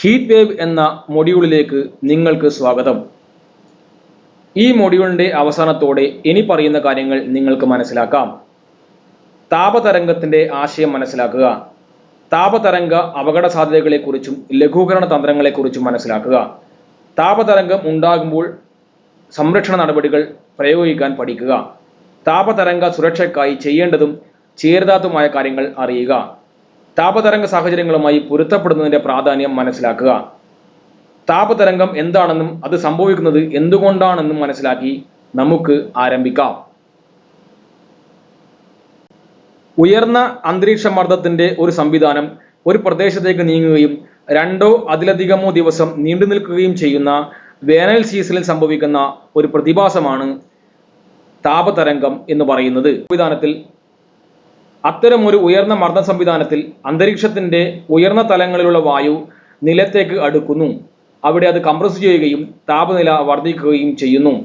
Heat wave എന്ന മൊഡ്യൂളിലേക്ക് നിങ്ങൾക്ക് സ്വാഗതം. ഈ മൊഡ്യൂളിന്റെ അവസാനത്തോടെ ഇനി പറയുന്ന കാര്യങ്ങൾ നിങ്ങൾക്ക് മനസ്സിലാക്കാം. താപതരംഗത്തിന്റെ ആശയം മനസ്സിലാക്കുക. താപതരംഗ അപകട സാധ്യതകളെക്കുറിച്ചും ലഘൂകരണ തന്ത്രങ്ങളെക്കുറിച്ചും മനസ്സിലാക്കുക. താപതരംഗം ഉണ്ടാകുമ്പോൾ സംരക്ഷണ നടപടികൾ പ്രയോഗിക്കാൻ പഠിക്കുക. താപതരംഗ സുരക്ഷയ്ക്കായി ചെയ്യേണ്ടതും ചെയ്യരുതാത്തതുമായ കാര്യങ്ങൾ അറിയുക. താപതരംഗ സാഹചര്യങ്ങളുമായി പൊരുത്തപ്പെടുന്നതിന്റെ പ്രാധാന്യം മനസ്സിലാക്കുക. താപതരംഗം എന്താണെന്നും അത് സംഭവിക്കുന്നത് എന്തുകൊണ്ടാണെന്നും മനസ്സിലാക്കി നമുക്ക് ആരംഭിക്കാം. ഉയർന്ന അന്തരീക്ഷ മർദ്ദത്തിന്റെ ഒരു സംവിധാനം ഒരു പ്രദേശത്തേക്ക് നീങ്ങുകയും രണ്ടോ അതിലധികമോ ദിവസം നീണ്ടു നിൽക്കുകയും ചെയ്യുന്ന വേനൽ സീസണിൽ സംഭവിക്കുന്ന ഒരു പ്രതിഭാസമാണ് താപതരംഗം എന്ന് പറയുന്നത്. സംവിധാനത്തിൽ അത്തരമൊരു ഉയർന്ന മർദ്ദ സംവിധാനത്തിൽ അന്തരീക്ഷത്തിന്റെ ഉയർന്ന തലങ്ങളിലുള്ള വായു നിലത്തേക്ക് അടുക്കുന്നു. അവിടെ അത് കംപ്രസ് ചെയ്യുകയും താപനില വർദ്ധിക്കുകയും ചെയ്യുന്നു.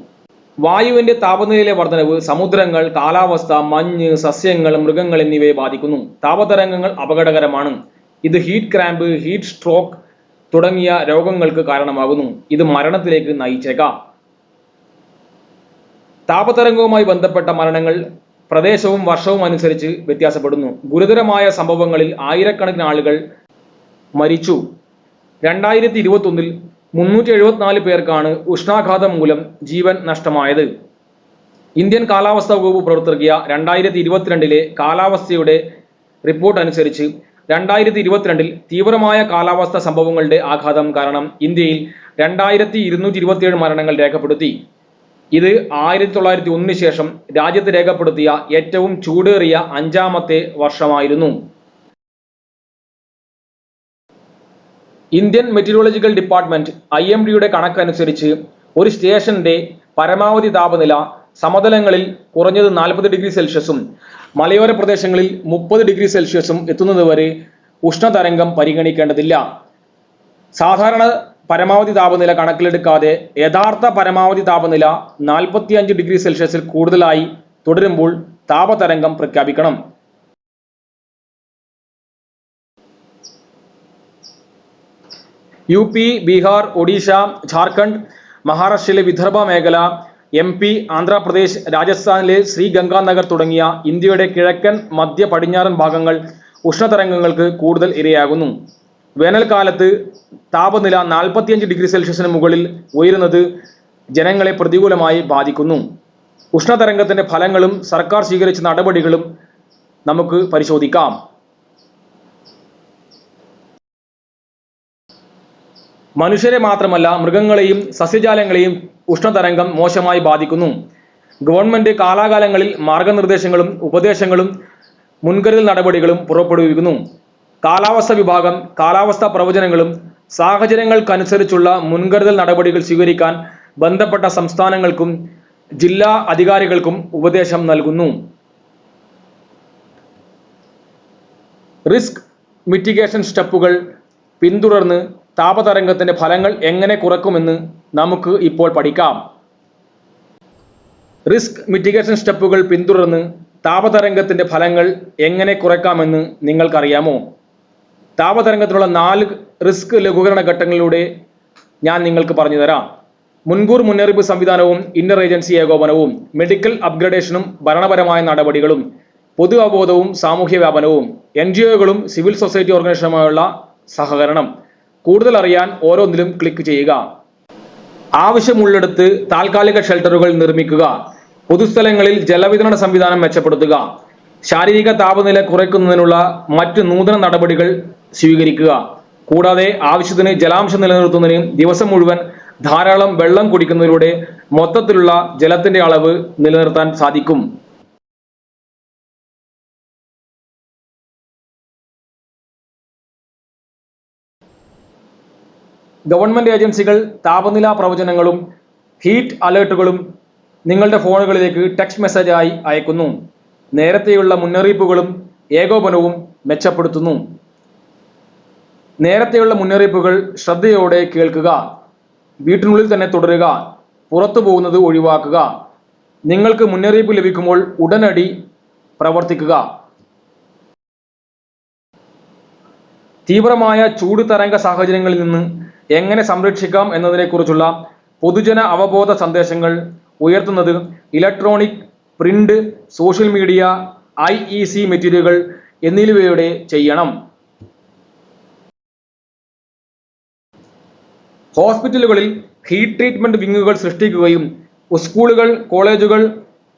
വായുവിന്റെ താപനിലയിലെ വർധനവ് സമുദ്രങ്ങൾ കാലാവസ്ഥ മഞ്ഞ് സസ്യങ്ങൾ മൃഗങ്ങൾ എന്നിവയെ ബാധിക്കുന്നു. താപതരംഗങ്ങൾ അപകടകരമാണ്. ഇത് ഹീറ്റ് ക്രാമ്പ് ഹീറ്റ് സ്ട്രോക്ക് തുടങ്ങിയ രോഗങ്ങൾക്ക് കാരണമാകുന്നു. ഇത് മരണത്തിലേക്ക് നയിച്ചേക്കാം. താപതരംഗവുമായി ബന്ധപ്പെട്ട മരണങ്ങൾ പ്രദേശവും വർഷവും അനുസരിച്ച് വ്യത്യാസപ്പെടുന്നു. ഗുരുതരമായ സംഭവങ്ങളിൽ ആയിരക്കണക്കിന് ആളുകൾ മരിച്ചു. രണ്ടായിരത്തി ഇരുപത്തൊന്നിൽ മുന്നൂറ്റി എഴുപത്തിനാല് പേർക്കാണ് ഉഷ്ണാഘാതം മൂലം ജീവൻ നഷ്ടമായത്. ഇന്ത്യൻ കാലാവസ്ഥാ വകുപ്പ് പുറത്തിറക്കിയ രണ്ടായിരത്തി ഇരുപത്തിരണ്ടിലെ കാലാവസ്ഥയുടെ റിപ്പോർട്ട് അനുസരിച്ച് രണ്ടായിരത്തി ഇരുപത്തിരണ്ടിൽ തീവ്രമായ കാലാവസ്ഥാ സംഭവങ്ങളുടെ ആഘാതം കാരണം ഇന്ത്യയിൽ രണ്ടായിരത്തി ഇരുന്നൂറ്റി ഇരുപത്തിയേഴ് മരണങ്ങൾ രേഖപ്പെടുത്തി. ഇത് ആയിരത്തി തൊള്ളായിരത്തി ഒന്നിന് ശേഷം രാജ്യത്ത് രേഖപ്പെടുത്തിയ ഏറ്റവും ചൂടേറിയ അഞ്ചാമത്തെ വർഷമായിരുന്നു. Indian meteorological department I M ഡിയുടെ കണക്കനുസരിച്ച് ഒരു സ്റ്റേഷന്റെ പരമാവധി താപനില സമതലങ്ങളിൽ കുറഞ്ഞത് നാൽപ്പത് ഡിഗ്രി സെൽഷ്യസും മലയോര പ്രദേശങ്ങളിൽ മുപ്പത് ഡിഗ്രി സെൽഷ്യസും എത്തുന്നതുവരെ ഉഷ്ണതരംഗം പരിഗണിക്കേണ്ടതില്ല. സാധാരണ പരമാവധി താപനില കണക്കിലെടുക്കാതെ യഥാർത്ഥ പരമാവധി താപനില നാൽപ്പത്തിയഞ്ച് ഡിഗ്രി സെൽഷ്യസിൽ കൂടുതലായി തുടരുമ്പോൾ താപതരംഗം പ്രഖ്യാപിക്കണം. യു പി ബീഹാർ ഒഡീഷ ജാർഖണ്ഡ് മഹാരാഷ്ട്രയിലെ വിദർഭ മേഖല എം പി ആന്ധ്രാപ്രദേശ് രാജസ്ഥാനിലെ ശ്രീ ഗംഗാനഗർ തുടങ്ങിയ ഇന്ത്യയുടെ കിഴക്കൻ മധ്യ പടിഞ്ഞാറൻ ഭാഗങ്ങൾ ഉഷ്ണതരംഗങ്ങൾക്ക് കൂടുതൽ ഇരയാകുന്നു. വേനൽക്കാലത്ത് താപനില നാൽപ്പത്തിയഞ്ച് ഡിഗ്രി സെൽഷ്യസിന് മുകളിൽ ഉയരുന്നത് ജനങ്ങളെ പ്രതികൂലമായി ബാധിക്കുന്നു. ഉഷ്ണതരംഗത്തിന്റെ ഫലങ്ങളും സർക്കാർ സ്വീകരിച്ച നടപടികളും നമുക്ക് പരിശോധിക്കാം. മനുഷ്യരെ മാത്രമല്ല മൃഗങ്ങളെയും സസ്യജാലങ്ങളെയും ഉഷ്ണതരംഗം മോശമായി ബാധിക്കുന്നു. ഗവൺമെന്റ് കാലാകാലങ്ങളിൽ മാർഗനിർദ്ദേശങ്ങളും ഉപദേശങ്ങളും മുൻകരുതൽ നടപടികളും പുറപ്പെടുവിക്കുന്നു. കാലാവസ്ഥ വിഭാഗം കാലാവസ്ഥാ പ്രവചനങ്ങളും സാഹചര്യങ്ങൾക്കനുസരിച്ചുള്ള മുൻകരുതൽ നടപടികൾ സ്വീകരിക്കാൻ ബന്ധപ്പെട്ട സംസ്ഥാനങ്ങൾക്കും ജില്ലാ അധികാരികൾക്കും ഉപദേശം നൽകുന്നു. റിസ്ക് മിറ്റിഗേഷൻ സ്റ്റെപ്പുകൾ പിന്തുടർന്ന് താപതരംഗത്തിന്റെ ഫലങ്ങൾ എങ്ങനെ കുറക്കുമെന്ന് നമുക്ക് ഇപ്പോൾ പഠിക്കാം. റിസ്ക് മിറ്റിഗേഷൻ സ്റ്റെപ്പുകൾ പിന്തുടർന്ന് താപതരംഗത്തിന്റെ ഫലങ്ങൾ എങ്ങനെ കുറയ്ക്കാമെന്ന് നിങ്ങൾക്കറിയാമോ? താപതരംഗത്തിനുള്ള നാല് റിസ്ക് ലഘൂകരണ ഘട്ടങ്ങളിലൂടെ ഞാൻ നിങ്ങൾക്ക് പറഞ്ഞു തരാം. മുൻകൂർ മുന്നറിയിപ്പ് സംവിധാനവും ഇന്റർ ഏജൻസി ഏകോപനവും മെഡിക്കൽ അപ്ഗ്രഡേഷനും ഭരണപരമായ നടപടികളും പൊതു അവബോധവും സാമൂഹ്യ വ്യാപനവും എൻ ജി ഒകളും സിവിൽ സൊസൈറ്റി ഓർഗനൈസേഷനുമായുള്ള സഹകരണം. കൂടുതൽ അറിയാൻ ഓരോന്നിലും ക്ലിക്ക് ചെയ്യുക. ആവശ്യമുള്ളിടത്ത് താൽക്കാലിക ഷെൽട്ടറുകൾ നിർമ്മിക്കുക. പൊതുസ്ഥലങ്ങളിൽ ജലവിതരണ സംവിധാനം മെച്ചപ്പെടുത്തുക. ശാരീരിക താപനില കുറയ്ക്കുന്നതിനുള്ള മറ്റ് നൂതന നടപടികൾ സ്വീകരിക്കുക. കൂടാതെ ആവശ്യത്തിന് ജലാംശം നിലനിർത്തുന്നതിനും ദിവസം മുഴുവൻ ധാരാളം വെള്ളം കുടിക്കുന്നതിലൂടെ മൊത്തത്തിലുള്ള ജലത്തിന്റെ അളവ് നിലനിർത്താൻ സാധിക്കും. ഗവൺമെന്റ് ഏജൻസികൾ താപനില പ്രവചനങ്ങളും ഹീറ്റ് അലേർട്ടുകളും നിങ്ങളുടെ ഫോണുകളിലേക്ക് ടെക്സ്റ്റ് മെസ്സേജായി അയക്കുന്നു. നേരത്തെയുള്ള മുന്നറിയിപ്പുകളും ഏകോപനവും മെച്ചപ്പെടുത്തുന്നു. നേരത്തെയുള്ള മുന്നറിയിപ്പുകൾ ശ്രദ്ധയോടെ കേൾക്കുക വീട്ടിനുള്ളിൽ തന്നെ തുടരുക പുറത്തു പോകുന്നത് ഒഴിവാക്കുക. നിങ്ങൾക്ക് മുന്നറിയിപ്പ് ലഭിക്കുമ്പോൾ ഉടനടി പ്രവർത്തിക്കുക. തീവ്രമായ ചൂട് തരംഗ സാഹചര്യങ്ങളിൽ നിന്ന് എങ്ങനെ സംരക്ഷിക്കാം എന്നതിനെക്കുറിച്ചുള്ള പൊതുജന അവബോധ സന്ദേശങ്ങൾ ഉയർത്തുന്നത് electronic print social media I E C മെറ്റീരിയലുകൾ എന്നിവയുടെ ചെയ്യണം. ഹോസ്പിറ്റലുകളിൽ ഹീറ്റ് ട്രീറ്റ്മെന്റ് വിങ്ങുകൾ സൃഷ്ടിക്കുകയും സ്കൂളുകൾ കോളേജുകൾ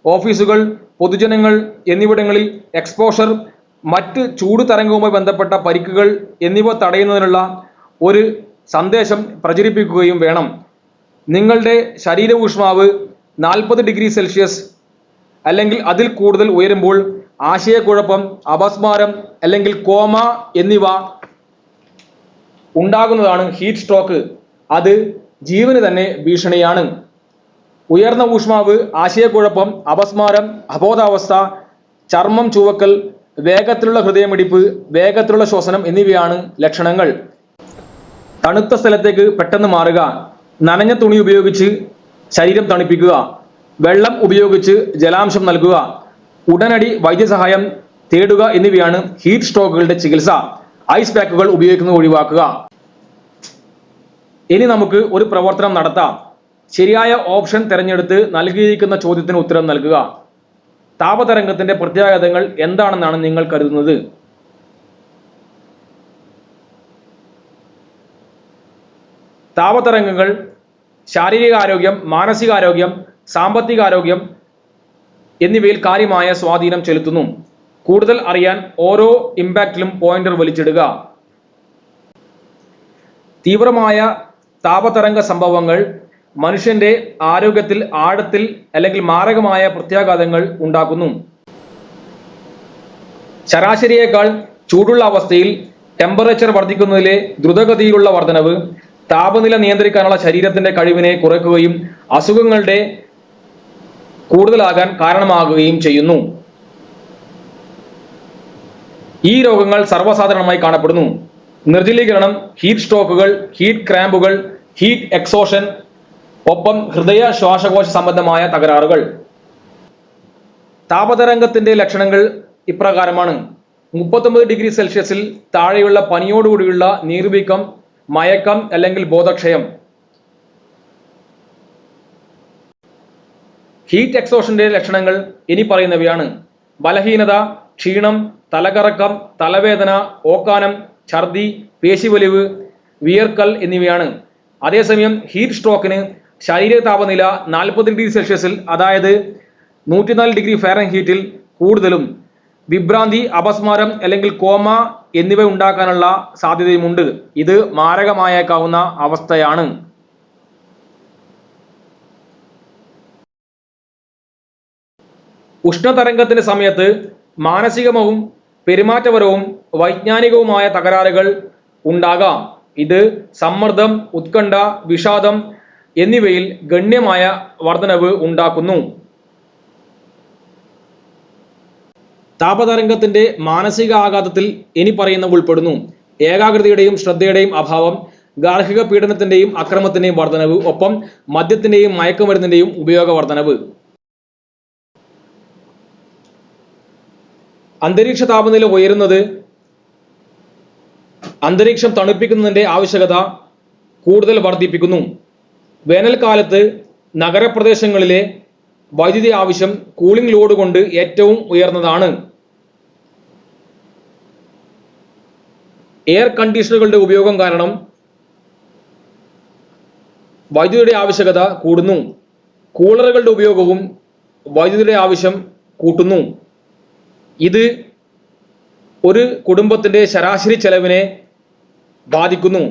ഓഫീസുകൾ പൊതുജനങ്ങൾ എന്നിവിടങ്ങളിൽ എക്സ്പോഷർ മറ്റ് ചൂട് തരംഗവുമായി ബന്ധപ്പെട്ട പരിക്കുകൾ എന്നിവ തടയുന്നതിനുള്ള ഒരു സന്ദേശം പ്രചരിപ്പിക്കുകയും വേണം. നിങ്ങളുടെ ശരീര ഊഷ്മാവ് നാൽപ്പത് ഡിഗ്രി സെൽഷ്യസ് അല്ലെങ്കിൽ അതിൽ കൂടുതൽ ഉയരുമ്പോൾ ആശയക്കുഴപ്പം അപസ്മാരം അല്ലെങ്കിൽ കോമ എന്നിവ ഉണ്ടാകുന്നതാണ് ഹീറ്റ് സ്ട്രോക്ക്. അത് ജീവന് തന്നെ ഭീഷണിയാണ്. ഉയർന്ന ഊഷ്മാവ് ആശയക്കുഴപ്പം അപസ്മാരം അബോധാവസ്ഥ ചർമ്മം ചുവക്കൽ വേഗത്തിലുള്ള ഹൃദയമിടിപ്പ് വേഗത്തിലുള്ള ശ്വസനം എന്നിവയാണ് ലക്ഷണങ്ങൾ. തണുത്ത സ്ഥലത്തേക്ക് പെട്ടെന്ന് മാറുക. നനഞ്ഞ തുണി ഉപയോഗിച്ച് ശരീരം തണുപ്പിക്കുക. വെള്ളം ഉപയോഗിച്ച് ജലാംശം നൽകുക. ഉടനടി വൈദ്യസഹായം തേടുക എന്നിവയാണ് ഹീറ്റ് സ്ട്രോക്കുകളുടെ ചികിത്സ. ഐസ് പാക്കുകൾ ഉപയോഗിക്കുന്നത് ഒഴിവാക്കുക. ഇനി നമുക്ക് ഒരു പ്രവർത്തനം നടത്താം. ശരിയായ ഓപ്ഷൻ തിരഞ്ഞെടുത്ത് നൽകിയിരിക്കുന്ന ചോദ്യത്തിന് ഉത്തരം നൽകുക. താപതരംഗത്തിന്റെ പ്രത്യാഘാതങ്ങൾ എന്താണെന്നാണ് നിങ്ങൾ കരുതുന്നത്? താപതരംഗങ്ങൾ ശാരീരിക ആരോഗ്യം മാനസികാരോഗ്യം സാമ്പത്തികാരോഗ്യം എന്നിവയിൽ കാര്യമായ സ്വാധീനം ചെലുത്തുന്നു. കൂടുതൽ അറിയാൻ ഓരോ ഇമ്പാക്റ്റിലും പോയിന്റർ വലിച്ചിടുക. തീവ്രമായ താപതരംഗ സംഭവങ്ങൾ മനുഷ്യന്റെ ആരോഗ്യത്തിൽ ആഴത്തിൽ അല്ലെങ്കിൽ മാരകമായ പ്രത്യാഘാതങ്ങൾ ഉണ്ടാക്കുന്നു. ശരാശരിയേക്കാൾ ചൂടുള്ള അവസ്ഥയിൽ ടെമ്പറേച്ചർ വർദ്ധിക്കുന്നതിലെ ദ്രുതഗതിയിലുള്ള വർധനവ് താപനില നിയന്ത്രിക്കാനുള്ള ശരീരത്തിന്റെ കഴിവിനെ കുറയ്ക്കുകയും അസുഖങ്ങളുടെ കൂടുതലാകാൻ കാരണമാകുകയും ചെയ്യുന്നു. ഈ രോഗങ്ങൾ സർവസാധാരണമായി കാണപ്പെടുന്നു. നിർജലീകരണം ഹീറ്റ് സ്ട്രോക്കുകൾ ഹീറ്റ് ക്രാമ്പുകൾ ഹീറ്റ് എക്സോഷൻ ഒപ്പം ഹൃദയ ശ്വാസകോശ സംബന്ധമായ തകരാറുകൾ. താപതരംഗത്തിന്റെ ലക്ഷണങ്ങൾ ഇപ്രകാരമാണ്. മുപ്പത്തൊമ്പത് ഡിഗ്രി സെൽഷ്യസിൽ താഴെയുള്ള പനിയോടുകൂടിയുള്ള നീർവീക്കം മയക്കം അല്ലെങ്കിൽ ബോധക്ഷയം. ഹീറ്റ് എക്സോഷന്റെ ലക്ഷണങ്ങൾ ഇനി പറയുന്നവയാണ്. ബലഹീനത ക്ഷീണം തലകറക്കം തലവേദന ഓക്കാനം ഛർദി പേശിവലിവ് വിയർക്കൽ എന്നിവയാണ്. അതേസമയം ഹീറ്റ് സ്ട്രോക്കിന് ശരീര താപനില നാൽപ്പത് ഡിഗ്രി സെൽഷ്യസിൽ അതായത് നൂറ്റിനാല് ഡിഗ്രി ഫാരൻ ഹീറ്റിൽ കൂടുതലും വിഭ്രാന്തി അപസ്മാരം അല്ലെങ്കിൽ കോമ എന്നിവ ഉണ്ടാക്കാനുള്ള സാധ്യതയുമുണ്ട്. ഇത് മാരകമായേക്കാവുന്ന അവസ്ഥയാണ്. ഉഷ്ണതരംഗത്തിന്റെ സമയത്ത് മാനസികവും പെരുമാറ്റപരവും വൈജ്ഞാനികവുമായ തകരാറുകൾ ഉണ്ടാകാം. ഇത് സമ്മർദ്ദം ഉത്കണ്ഠ വിഷാദം എന്നിവയിൽ ഗണ്യമായ വർധനവ് ഉണ്ടാക്കുന്നു. താപതരംഗത്തിന്റെ മാനസിക ആഘാതത്തിൽ ഇനി പറയുന്നവ ഉൾപ്പെടുന്നു. ഏകാഗ്രതയുടെയും ശ്രദ്ധയുടെയും അഭാവം ഗാർഹിക പീഡനത്തിന്റെയും അക്രമത്തിന്റെയും വർധനവ് ഒപ്പം മദ്യത്തിന്റെയും മയക്കുമരുന്നിന്റെയും ഉപയോഗ വർധനവ് അന്തരീക്ഷ താപനില ഉയരുന്നത് അന്തരീക്ഷം തണുപ്പിക്കുന്നതിന്റെ ആവശ്യകത കൂടുതൽ വർദ്ധിപ്പിക്കുന്നു. വേനൽക്കാലത്ത് നഗരപ്രദേശങ്ങളിലെ വൈദ്യുതി ആവശ്യം കൂളിംഗ് ലോഡ് കൊണ്ട് ഏറ്റവും ഉയർന്നതാണ്. എയർ കണ്ടീഷണറുകളുടെ ഉപയോഗം കാരണം വൈദ്യുതിയുടെ ആവശ്യകത കൂടുന്നു. കൂളറുകളുടെ ഉപയോഗവും വൈദ്യുതിയുടെ ആവശ്യം കൂട്ടുന്നു. ഇത് ഒരു കുടുംബത്തിന്റെ ശരാശരി ചെലവിനെ ബാധിക്കുന്നു.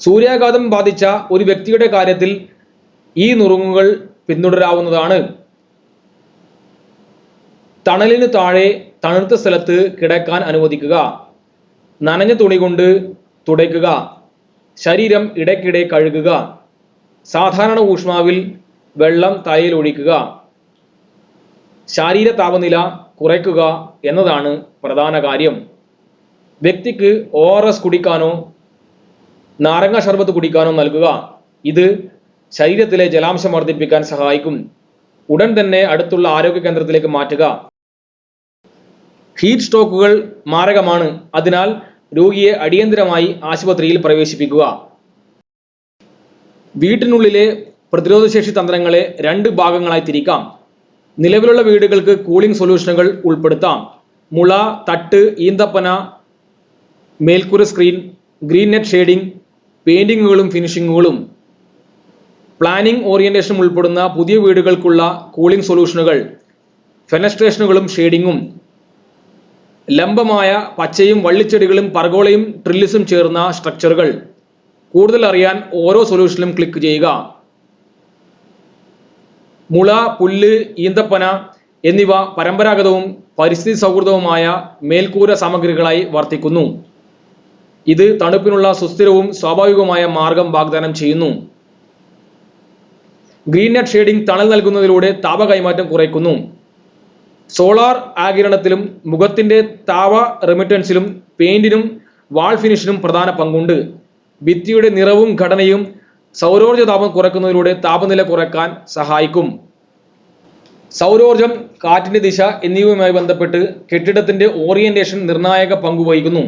സൂര്യാഘാതം ബാധിച്ച ഒരു വ്യക്തിയുടെ കാര്യത്തിൽ ഈ നുറുങ്ങുകൾ പിന്തുടരാവുന്നതാണ്. തണലിന് താഴെ തണുത്ത സ്ഥലത്ത് കിടക്കാൻ അനുവദിക്കുക. നനഞ്ഞ തുണി കൊണ്ട് തുടയ്ക്കുക. ശരീരം ഇടയ്ക്കിടെ കഴുകുക. സാധാരണ ഊഷ്മാവിൽ വെള്ളം തലയിൽ ഒഴിക്കുക. ശാരീര താപനില കുറയ്ക്കുക എന്നതാണ് പ്രധാന കാര്യം. വ്യക്തിക്ക് ഒ ആർ എസ് കുടിക്കാനോ നാരങ്ങ ശർബത്ത് കുടിക്കാനോ നൽകുക. ഇത് ശരീരത്തിലെ ജലാംശം വർദ്ധിപ്പിക്കാൻ സഹായിക്കും. ഉടൻ തന്നെ അടുത്തുള്ള ആരോഗ്യ കേന്ദ്രത്തിലേക്ക് മാറ്റുക. ഹീറ്റ് സ്ട്രോക്കുകൾ മാരകമാണ്. അതിനാൽ രോഗിയെ അടിയന്തരമായി ആശുപത്രിയിൽ പ്രവേശിപ്പിക്കുക. വീട്ടിനുള്ളിലെ പ്രതിരോധശേഷി തന്ത്രങ്ങളെ രണ്ട് ഭാഗങ്ങളായി തിരിക്കാം. നിലവിലുള്ള വീടുകൾക്ക് കൂളിംഗ് സൊല്യൂഷനുകൾ ഉൾപ്പെടുത്താം. മുള തട്ട് ഈന്തപ്പന മേൽക്കൂര സ്ക്രീൻ ഗ്രീൻ നെറ്റ് ഷെയ്ഡിംഗ് പെയിന്റിങ്ങുകളും ഫിനിഷിങ്ങുകളും പ്ലാനിംഗ് ഓറിയന്റേഷനും ഉൾപ്പെടുന്ന പുതിയ വീടുകൾക്കുള്ള കൂളിംഗ് സൊല്യൂഷനുകൾ ഫെനസ്ട്രേഷനുകളും ഷെയ്ഡിങ്ങും ലംബമായ പച്ചയും വള്ളിച്ചെടികളും പർഗോളയും ട്രില്ലിസും ചേർന്ന സ്ട്രക്ചറുകൾ. കൂടുതൽ അറിയാൻ ഓരോ സൊല്യൂഷനിലും ക്ലിക്ക് ചെയ്യുക. മുള പുല്ല് ഈന്തപ്പന എന്നിവ പരമ്പരാഗതവും പരിസ്ഥിതി സൗഹൃദവുമായ മേൽക്കൂര സാമഗ്രികളായി വർത്തിക്കുന്നു. ഇത് തണുപ്പിനുള്ള സുസ്ഥിരവും സ്വാഭാവികവുമായ മാർഗം വാഗ്ദാനം ചെയ്യുന്നു. ഗ്രീൻ നെറ്റ് ഷെയ്ഡിംഗ് തണൽ നൽകുന്നതിലൂടെ താപ കൈമാറ്റം കുറയ്ക്കുന്നു. സോളാർ ആകിരണത്തിലും മുഖത്തിന്റെ താപ റെമിറ്റൻസിലും പെയിന്റിനും വാൾ ഫിനിഷിനും പ്രധാന പങ്കുണ്ട്. ഭിത്തിയുടെ നിറവും ഘടനയും സൗരോർജ താപം കുറയ്ക്കുന്നതിലൂടെ താപനില കുറയ്ക്കാൻ സഹായിക്കും. സൗരോർജം കാറ്റിന്റെ ദിശ എന്നിവയുമായി ബന്ധപ്പെട്ട് കെട്ടിടത്തിന്റെ ഓറിയന്റേഷൻ നിർണായക പങ്ക് വഹിക്കുന്നു.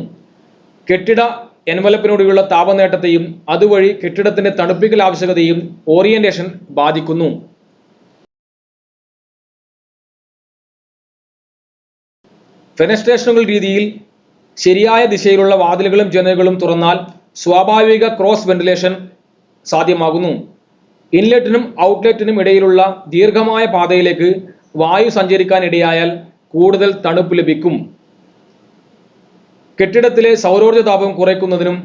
കെട്ടിട എൻവലപ്പിനോടുള്ള താപനേട്ടത്തെയും അതുവഴി കെട്ടിടത്തിന്റെ തണുപ്പിക്കൽ ആവശ്യകതയും ഓറിയന്റേഷൻ ബാധിക്കുന്നു. ഫെനസ്ട്രേഷനുകൾ രീതിയിൽ ശരിയായ ദിശയിലുള്ള വാതിലുകളും ജനലുകളും തുറന്നാൽ സ്വാഭാവിക ക്രോസ് വെന്റിലേഷൻ സാധ്യമാകുന്നു. ഇൻലെറ്റിനും ഔട്ട്ലെറ്റിനും ഇടയിലുള്ള ദീർഘമായ പാതയിലേക്ക് വായു സഞ്ചരിക്കാൻ ഇടയായാൽ കൂടുതൽ തണുപ്പ് ലഭിക്കും. കെട്ടിടത്തിലെ സൗരോർജ താപം കുറയ്ക്കുന്നതിനും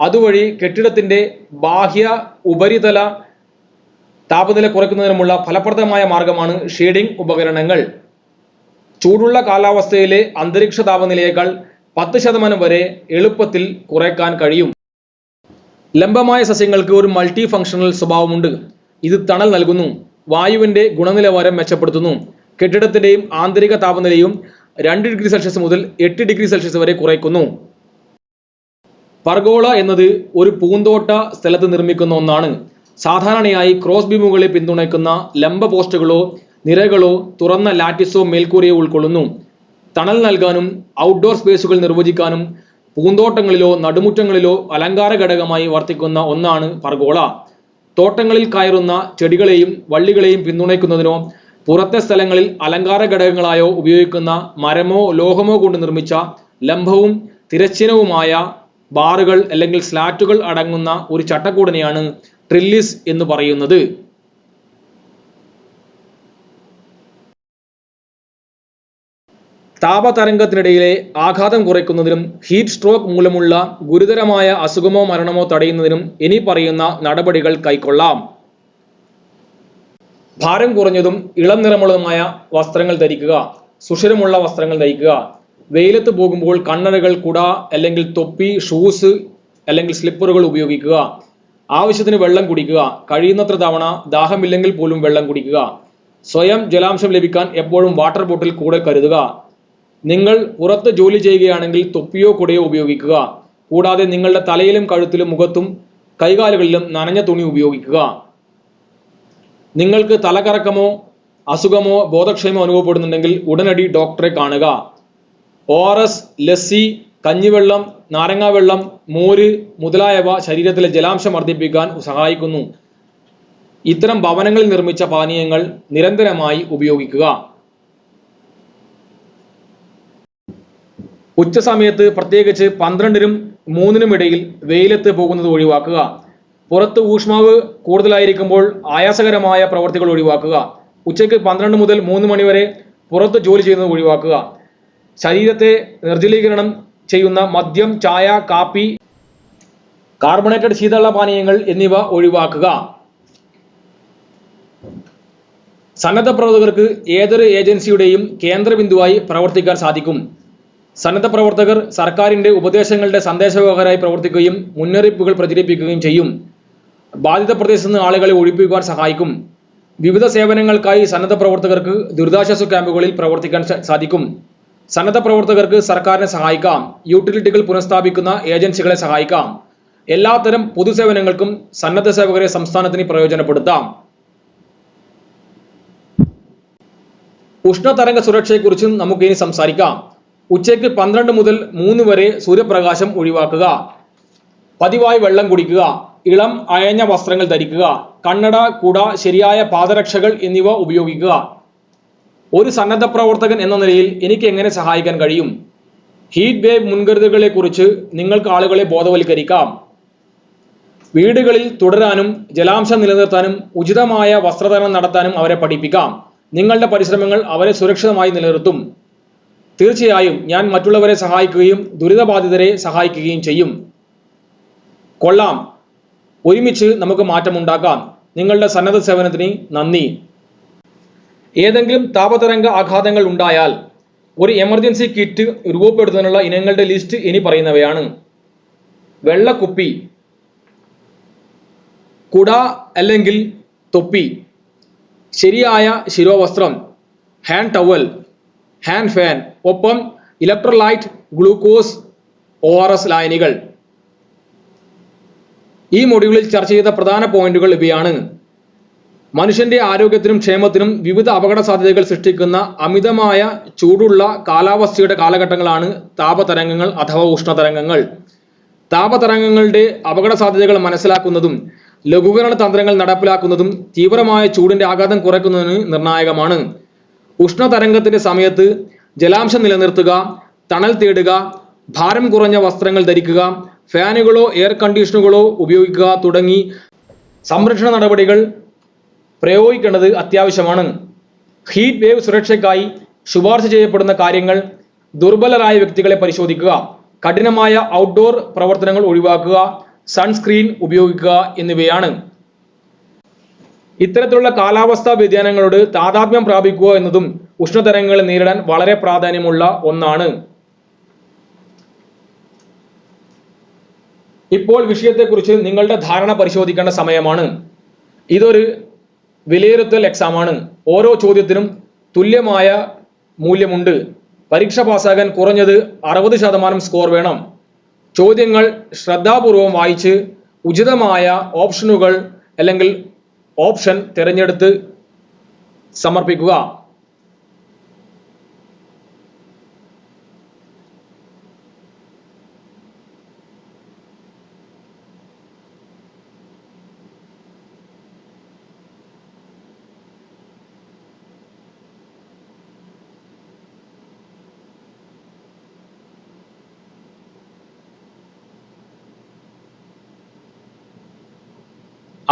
അതുവഴി കെട്ടിടത്തിന്റെ ബാഹ്യ ഉപരിതല താപനില കുറയ്ക്കുന്നതിനുമുള്ള ഫലപ്രദമായ മാർഗമാണ് ഷെയ്ഡിംഗ് ഉപകരണങ്ങൾ. ചൂടുള്ള കാലാവസ്ഥയിലെ അന്തരീക്ഷ താപനിലയേക്കാൾ പത്ത് ശതമാനം വരെ എളുപ്പത്തിൽ കുറയ്ക്കാൻ കഴിയും. ലംബമായ സസ്യങ്ങൾക്ക് ഒരു മൾട്ടി ഫങ്ഷണൽ സ്വഭാവമുണ്ട്. ഇത് തണൽ നൽകുന്നു വായുവിന്റെ ഗുണനിലവാരം മെച്ചപ്പെടുത്തുന്നു. കെട്ടിടത്തിന്റെയും ആന്തരിക താപനിലയും രണ്ട് ഡിഗ്രി സെൽഷ്യസ് മുതൽ എട്ട് ഡിഗ്രി സെൽഷ്യസ് വരെ കുറയ്ക്കുന്നു. പർഗോള എന്നത് ഒരു പൂന്തോട്ട സ്ഥലത്ത് നിർമ്മിക്കുന്ന ഒന്നാണ്. സാധാരണയായി ക്രോസ് ബീമുകളെ പിന്തുണയ്ക്കുന്ന ലംബ പോസ്റ്റുകളോ നിരകളോ തുറന്ന ലാറ്റിസോ മേൽക്കൂരയോ ഉൾക്കൊള്ളുന്നു. തണൽ നൽകാനും ഔട്ട്ഡോർ സ്പേസുകൾ നിർവചിക്കാനും പൂന്തോട്ടങ്ങളിലോ നടുമുറ്റങ്ങളിലോ അലങ്കാര ഘടകമായി വർത്തിക്കുന്ന ഒന്നാണ് പർഗോള. തോട്ടങ്ങളിൽ കയറുന്ന ചെടികളെയും വള്ളികളെയും പിന്തുണയ്ക്കുന്നതിനോ പുറത്തെ സ്ഥലങ്ങളിൽ അലങ്കാര ഘടകങ്ങളായോ ഉപയോഗിക്കുന്ന മരമോ ലോഹമോ കൊണ്ട് നിർമ്മിച്ച ലംബവും തിരശ്ചീനവുമായ ബാറുകൾ അല്ലെങ്കിൽ സ്ലാറ്റുകൾ അടങ്ങുന്ന ഒരു ചട്ടക്കൂടിനെയാണ് ട്രില്ലിസ് എന്ന് പറയുന്നത്. താപതരംഗത്തിനിടയിലെ ആഘാതം കുറയ്ക്കുന്നതിനും ഹീറ്റ് സ്ട്രോക്ക് മൂലമുള്ള ഗുരുതരമായ അസുഖമോ മരണമോ തടയുന്നതിനും ഇനി പറയുന്ന നടപടികൾ കൈക്കൊള്ളാം. ഭാരം കുറഞ്ഞതും ഇളം നിറമുള്ളതുമായ വസ്ത്രങ്ങൾ ധരിക്കുക സുഷിരമുള്ള വസ്ത്രങ്ങൾ ധരിക്കുക. വെയിലത്ത് പോകുമ്പോൾ കണ്ണടകൾ കുട അല്ലെങ്കിൽ തൊപ്പി ഷൂസ് അല്ലെങ്കിൽ സ്ലിപ്പറുകൾ ഉപയോഗിക്കുക. ആവശ്യത്തിന് വെള്ളം കുടിക്കുക കഴിയുന്നത്ര തവണ ദാഹമില്ലെങ്കിൽ പോലും വെള്ളം കുടിക്കുക. സ്വയം ജലാംശം ലഭിക്കാൻ എപ്പോഴും വാട്ടർ ബോട്ടിൽ കൂടെ കരുതുക. നിങ്ങൾ പുറത്ത് ജോലി ചെയ്യുകയാണെങ്കിൽ തൊപ്പിയോ കുടയോ ഉപയോഗിക്കുക. കൂടാതെ നിങ്ങളുടെ തലയിലും കഴുത്തിലും മുഖത്തും കൈകാലുകളിലും നനഞ്ഞ തുണി ഉപയോഗിക്കുക. നിങ്ങൾക്ക് തലകറക്കമോ അസുഖമോ ബോധക്ഷയമോ അനുഭവപ്പെടുന്നുണ്ടെങ്കിൽ ഉടനടി ഡോക്ടറെ കാണുക. ഒ ആർ എസ് ലസ്സി കഞ്ഞിവെള്ളം നാരങ്ങാവെള്ളം മോര് മുതലായവ ശരീരത്തിലെ ജലാംശം വർദ്ധിപ്പിക്കാൻ സഹായിക്കുന്നു. ഇത്തരം ഭവനങ്ങളിൽ നിർമ്മിച്ച പാനീയങ്ങൾ നിരന്തരമായി ഉപയോഗിക്കുക. ഉച്ച സമയത്ത് പ്രത്യേകിച്ച് പന്ത്രണ്ടിനും മൂന്നിനും ഇടയിൽ വെയിലത്ത് പോകുന്നത് ഒഴിവാക്കുക. പുറത്ത് ഊഷ്മാവ് കൂടുതലായിരിക്കുമ്പോൾ ആയാസകരമായ പ്രവർത്തികൾ ഒഴിവാക്കുക. ഉച്ചയ്ക്ക് പന്ത്രണ്ട് മുതൽ മൂന്ന് മണിവരെ പുറത്ത് ജോലി ചെയ്യുന്നത് ഒഴിവാക്കുക. ശരീരത്തെ നിർജലീകരണം ചെയ്യുന്ന മദ്യം ചായ കാപ്പി കാർബണേറ്റഡ് ശീതള പാനീയങ്ങൾ എന്നിവ ഒഴിവാക്കുക. സന്നദ്ധ പ്രവർത്തകർക്ക് ഏതൊരു ഏജൻസിയുടെയും കേന്ദ്രബിന്ദുവായി പ്രവർത്തിക്കാൻ സാധിക്കും. സന്നദ്ധ പ്രവർത്തകർ സർക്കാരിന്റെ ഉപദേശങ്ങളുടെ സന്ദേശവാഹകരായി പ്രവർത്തിക്കുകയും മുന്നറിയിപ്പുകൾ പ്രചരിപ്പിക്കുകയും ചെയ്യും. ബാധിത പ്രദേശത്ത് നിന്ന് ആളുകളെ ഒഴിപ്പിക്കുവാൻ സഹായിക്കും. വിവിധ സേവനങ്ങൾക്കായി സന്നദ്ധ പ്രവർത്തകർക്ക് ദുരിതാശ്വാസ ക്യാമ്പുകളിൽ പ്രവർത്തിക്കാൻ സാധിക്കും. സന്നദ്ധ പ്രവർത്തകർക്ക് സർക്കാരിനെ സഹായിക്കാം. യൂട്ടിലിറ്റികൾ പുനഃസ്ഥാപിക്കുന്ന ഏജൻസികളെ സഹായിക്കാം. എല്ലാത്തരം പൊതുസേവനങ്ങൾക്കും സന്നദ്ധ സേവകരെ സംസ്ഥാനത്തിന് പ്രയോജനപ്പെടുത്താം. ഉഷ്ണതരംഗ സുരക്ഷയെക്കുറിച്ച് നമുക്ക് ഇനി സംസാരിക്കാം. ഉച്ചയ്ക്ക് പന്ത്രണ്ട് മുതൽ മൂന്ന് വരെ സൂര്യപ്രകാശം ഒഴിവാക്കുക. പതിവായി വെള്ളം കുടിക്കുക. ഇളം അയഞ്ഞ വസ്ത്രങ്ങൾ ധരിക്കുക. കണ്ണട കുട ശരിയായ പാദരക്ഷകൾ എന്നിവ ഉപയോഗിക്കുക. ഒരു സന്നദ്ധ പ്രവർത്തകൻ എന്ന നിലയിൽ എനിക്ക് എങ്ങനെ സഹായിക്കാൻ കഴിയും? ഹീറ്റ് വേവ് മുൻകരുതലുകളെ കുറിച്ച് നിങ്ങൾക്ക് ആളുകളെ ബോധവൽക്കരിക്കാം. വീടുകളിൽ തുടരാനും ജലാംശം നിലനിർത്താനും ഉചിതമായ വസ്ത്രധാരണം നടത്താനും അവരെ പഠിപ്പിക്കാം. നിങ്ങളുടെ പരിശ്രമങ്ങൾ അവരെ സുരക്ഷിതമായി നിലനിർത്തും. തീർച്ചയായും ഞാൻ മറ്റുള്ളവരെ സഹായിക്കുകയും ദുരിതബാധിതരെ സഹായിക്കുകയും ചെയ്യും. കൊള്ളാം. ഒരുമിച്ച് നമുക്ക് മാറ്റമുണ്ടാക്കാം നിങ്ങളുടെ സന്നദ്ധ സേവനത്തിന് നന്ദി. ഏതെങ്കിലും താപതരംഗ ആഘാതങ്ങൾ ഉണ്ടായാൽ ഒരു എമർജൻസി കിറ്റ് രൂപപ്പെടുത്തുന്നതിനുള്ള ഇനങ്ങളുടെ ലിസ്റ്റ് ഇനി പറയുന്നവയാണ്. വെള്ളക്കുപ്പി. കുട അല്ലെങ്കിൽ തൊപ്പി. ശരിയായ ശിരോവസ്ത്രം. Hand towel. ഹാൻഡ് ഫാൻ ഒപ്പം electrolyte glucose O R S ലായനികൾ ഈ മൊഡ്യൂളിൽ ചർച്ച ചെയ്ത പ്രധാന പോയിന്റുകൾ ഇവയാണ്. മനുഷ്യന്റെ ആരോഗ്യത്തിനും ക്ഷേമത്തിനും വിവിധ അപകട സാധ്യതകൾ സൃഷ്ടിക്കുന്ന അമിതമായ ചൂടുള്ള കാലാവസ്ഥയുടെ കാലഘട്ടങ്ങളാണ് താപതരംഗങ്ങൾ അഥവാ ഉഷ്ണതരംഗങ്ങൾ. താപതരംഗങ്ങളുടെ അപകട സാധ്യതകൾ മനസ്സിലാക്കുന്നതും ലഘൂകരണ തന്ത്രങ്ങൾ നടപ്പിലാക്കുന്നതും തീവ്രമായ ചൂടിന്റെ ആഘാതം കുറയ്ക്കുന്നതിന് നിർണായകമാണ്. ഉഷ്ണതരംഗത്തിന്റെ സമയത്ത് ജലാംശം നിലനിർത്തുക തണൽ തേടുക ഭാരം കുറഞ്ഞ വസ്ത്രങ്ങൾ ധരിക്കുക ഫാനുകളോ എയർ കണ്ടീഷനുകളോ ഉപയോഗിക്കുക തുടങ്ങി സംരക്ഷണ നടപടികൾ പ്രയോഗിക്കേണ്ടത് അത്യാവശ്യമാണ്. ഹീറ്റ് വേവ് സുരക്ഷയ്ക്കായി ശുപാർശ ചെയ്യപ്പെടുന്ന കാര്യങ്ങൾ ദുർബലരായ വ്യക്തികളെ പരിശോധിക്കുക കഠിനമായ ഔട്ട്ഡോർ പ്രവർത്തനങ്ങൾ ഒഴിവാക്കുക സൺസ്ക്രീൻ ഉപയോഗിക്കുക എന്നിവയാണ്. ഇത്തരത്തിലുള്ള കാലാവസ്ഥാ വ്യതിയാനങ്ങളോട് താതാത്മ്യം പ്രാപിക്കുക എന്നതും ഉഷ്ണതരംഗങ്ങളെ നേരിടാൻ വളരെ പ്രാധാന്യമുള്ള ഒന്നാണ്. ഇപ്പോൾ വിഷയത്തെക്കുറിച്ച് നിങ്ങളുടെ ധാരണ പരിശോധിക്കേണ്ട സമയമാണ്. ഇതൊരു വിലയിരുത്തൽ എക്സാമാണ്. ഓരോ ചോദ്യത്തിനും തുല്യമായ മൂല്യമുണ്ട്. പരീക്ഷ പാസ്സാകാൻ കുറഞ്ഞത് അറുപത് ശതമാനം സ്കോർ വേണം. ചോദ്യങ്ങൾ ശ്രദ്ധാപൂർവം വായിച്ച് ഉചിതമായ ഓപ്ഷനുകൾ അല്ലെങ്കിൽ ഓപ്ഷൻ തിരഞ്ഞെടുത്ത് സമർപ്പിക്കുക.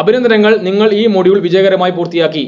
അഭിനന്ദനങ്ങൾ നിങ്ങൾ ഈ മൊഡ്യൂൾ വിജയകരമായി പൂർത്തിയാക്കി.